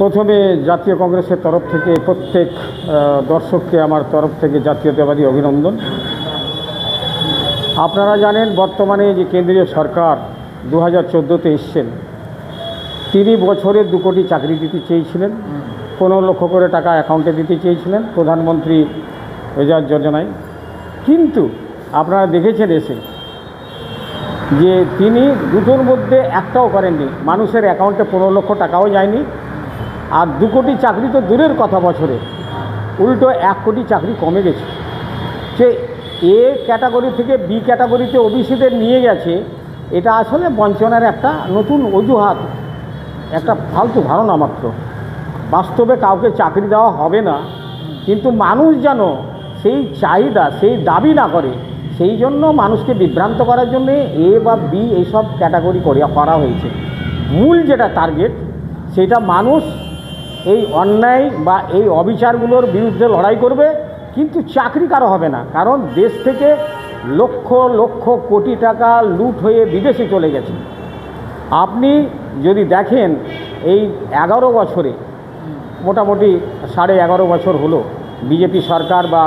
প্রথমে জাতীয় কংগ্রেসের তরফ থেকে প্রত্যেক দর্শককে আমার তরফ থেকে জাতীয়তাবাদী অভিনন্দন। আপনারা জানেন বর্তমানে যে কেন্দ্রীয় সরকার দু হাজার চোদ্দোতে এসছেন, তিনি বছরে দু কোটি চাকরি দিতে চেয়েছিলেন, পনেরো লক্ষ করে টাকা অ্যাকাউন্টে দিতে চেয়েছিলেন প্রধানমন্ত্রী রোজগার যোজনায়। কিন্তু আপনারা দেখেছেন এসে যে তিনি দুটোর মধ্যে একটাও করেননি। মানুষের অ্যাকাউন্টে পনেরো লক্ষ টাকাও যায়নি আর দু কোটি চাকরি তো দূরের কথা বছরে। উল্টো এক কোটি চাকরি কমে গেছে। সে এ ক্যাটাগরি থেকে বি ক্যাটাগরিতে ওবিসিদের নিয়ে গেছে, এটা আসলে বঞ্চনার একটা নতুন অজুহাত, একটা ফালতু ধারণা মাত্র। বাস্তবে কাউকে চাকরি দেওয়া হবে না, কিন্তু মানুষ যেন সেই চাহিদা, সেই দাবি না করে, সেই জন্য মানুষকে বিভ্রান্ত করার জন্যে এ বা বি এইসব ক্যাটাগরি করে করা হয়েছে। মূল যেটা টার্গেট সেটা মানুষ এই অন্যায় বা এই অবিচারগুলোর বিরুদ্ধে লড়াই করবে, কিন্তু চাকরি কারও হবে না, কারণ দেশ থেকে লক্ষ লক্ষ কোটি টাকা লুট হয়ে বিদেশে চলে গেছে। আপনি যদি দেখেন এই এগারো বছরে, মোটামুটি সাড়ে এগারো বছর হলো, বিজেপি সরকার বা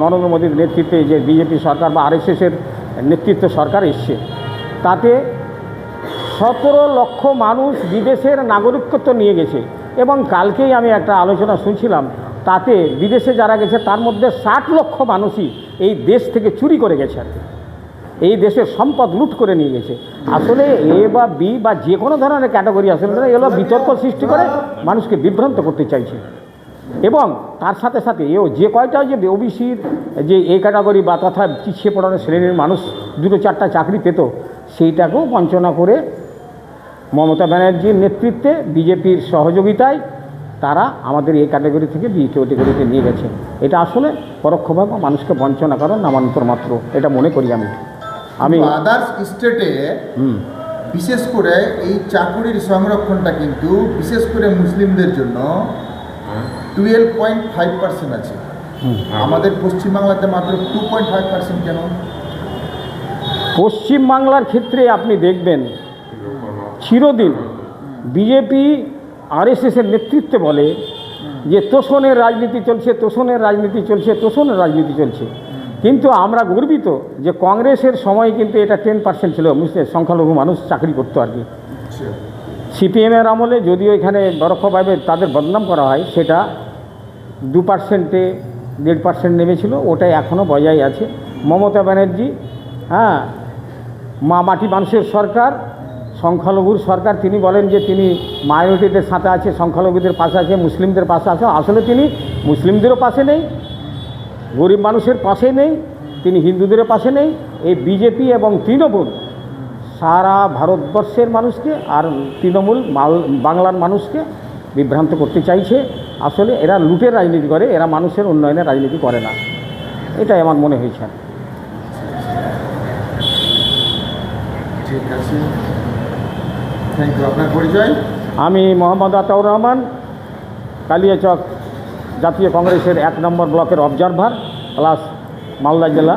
নরেন্দ্র মোদীর নেতৃত্বে যে বিজেপি সরকার বা আরএসএসের নেতৃত্ব সরকার এসছে, তাতে সতেরো লক্ষ মানুষ বিদেশের নাগরিকত্ব নিয়ে গেছে। এবং কালকেই আমি একটা আলোচনা শুনছিলাম তাতে বিদেশে যারা গেছে তার মধ্যে ষাট লক্ষ মানুষই এই দেশ থেকে চুরি করে গেছে আর এই দেশের সম্পদ লুট করে নিয়ে গেছে। আসলে এ বা বি বা যে কোনো ধরনের ক্যাটাগরি আসলে না, এগুলো বিতর্ক সৃষ্টি করে মানুষকে বিভ্রান্ত করতে চাইছে। এবং তার সাথে সাথে এও যে কয়টা যে ওবিসির যে এই ক্যাটাগরি বা তথা পিছিয়ে পড়ানো শ্রেণির মানুষ দুটো চারটা চাকরি পেত সেইটাকেও বঞ্চনা করে মমতা ব্যানার্জির নেতৃত্বে বিজেপির সহযোগিতায় তারা আমাদের এই ক্যাটাগরি থেকে বি ক্যাটাগরিতে নিয়ে গেছে। এটা আসলে পরোক্ষভাবে মানুষকে বঞ্চনা করার নামান্তর মাত্র এটা মনে করি আমি। আমি আদার্স স্টেটে বিশেষ করে এই চাকুরির সংরক্ষণটা কিন্তু বিশেষ করে মুসলিমদের জন্য টুয়েলভ পয়েন্ট ফাইভ পার্সেন্ট আছে। আমাদের পশ্চিমবাংলাতে মাত্র টু পয়েন্ট ফাইভ পার্সেন্ট কেন? পশ্চিমবাংলার ক্ষেত্রে আপনি দেখবেন চিরদিন বিজেপি আরএসএসের নেতৃত্বে বলে যে তোষণের রাজনীতি চলছে তোষণের রাজনীতি চলছে তোষণের রাজনীতি চলছে। কিন্তু আমরা গর্বিত যে কংগ্রেসের সময় কিন্তু এটা টেন পার্সেন্ট ছিল মুসলিম সংখ্যালঘু মানুষ চাকরি করতো আর কি। সিপিএমের আমলে যদিও এখানে পরোক্ষভাবে তাদের বদনাম করা হয় সেটা দু পার্সেন্টে দেড় পার্সেন্ট নেমেছিল ওটাই এখনও বজায় আছে। মমতা ব্যানার্জি হ্যাঁ মা মাটি মানুষের সরকার সংখ্যালঘুর সরকার, তিনি বলেন যে তিনি মাইনরিটিদের সাথে আছে, সংখ্যালঘুদের পাশে আছে, মুসলিমদের পাশে আছে। আসলে তিনি মুসলিমদেরও পাশে নেই, গরিব মানুষের পাশে নেই, তিনি হিন্দুদের পাশে নেই। এই বিজেপি এবং তৃণমূল সারা ভারতবর্ষের মানুষকে আর তৃণমূল মাল, বাংলার মানুষকে বিভ্রান্ত করতে চাইছে। আসলে এরা লুটের রাজনীতি করে, এরা মানুষের উন্নয়নের রাজনীতি করে না। এটাই আমার মনে হয়েছে। ঠিক আছে। থ্যাংক ইউ আপনার পরিচয়? আমি মোহাম্মদ আতাউর রহমান কালিয়াচক জাতীয় কংগ্রেসের এক নম্বর ব্লকের অবজারভার প্লাস মালদা জেলা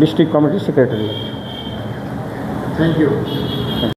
ডিস্ট্রিক্ট কমিটির সেক্রেটারি থ্যাংক ইউ